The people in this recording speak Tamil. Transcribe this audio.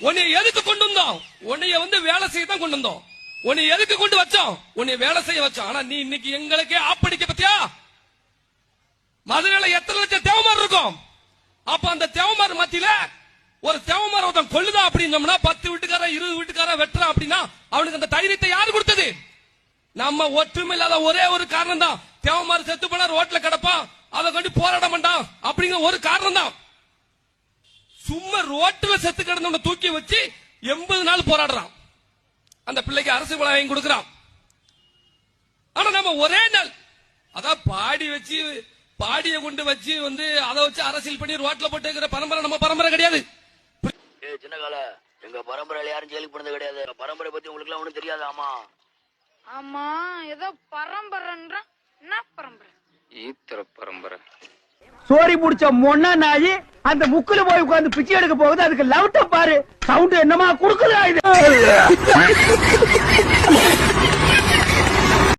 உன்னை எதுக்கு கொண்டு வந்தோம்? உன்னைய வந்து வேலை செய்ய தான் கொண்டு வந்தோம். உன்னை எதுக்கு கொண்டு வச்சோம்? உன்னை வேலை செய்ய வச்சோம். ஆனா நீ இன்னைக்கு எங்களுக்கே ஆப்படிக்க பத்தியா? மதுரையில எத்தனை லட்சம் தேவமார் இருக்கும்? அப்ப அந்த தேவமார் மத்தியில ஒரு தேவமார் ஒருத்தன் கொள்ளுதான் அப்படின்னோம்னா பத்து வீட்டுக்கார இருபது வீட்டுக்கார வெட்டுறான் அப்படின்னா அவனுக்கு அந்த தைரியத்தை யாரு கொடுத்தது? நம்ம ஒற்றுமை இல்லாத ஒரே ஒரு காரணம் தான் தேவமார் செத்து போனா ரோட்ல கிடப்பான். அதை கொண்டு போராட மாட்டான். அப்படிங்கிற ஒரு காரணம் தான் சும்மா ரோட்டுல செத்து கிடந்தவன தூக்கி வச்சு எண்பது நாள் போராடுறான். அந்த பிள்ளைக்கு அரசு வாங்கி கொடுக்கறான். ஆனா நம்ம ஒரே நாள். அதான் பாடி வச்சு பாடிய கொண்டு வச்சு வந்து அதை வச்சு அரசியல் பண்ணி ரோட்ல போட்டு இருக்கிற பரம்பரை நம்ம பரம்பரை கிடையாது. சின்ன கால எங்க பரம்பரையில யாரும் ஜெயிலுக்கு போனது கிடையாது. பரம்பரை பத்தி உங்களுக்கு எல்லாம் ஒண்ணும் தெரியாது ஆமா ஆமா ஏதோ பரம்பரைன்ற? என்ன பரம்பரை? ஈத்திர பரம்பரை. சோரி முடிச்ச மொன்னா நாயி அந்த முக்குல போய் உட்கார்ந்து பிச்சை எடுக்க போகுது. அதுக்கு லவுட்ட பாரு. சவுண்ட் என்னமா குடுக்குதா இது?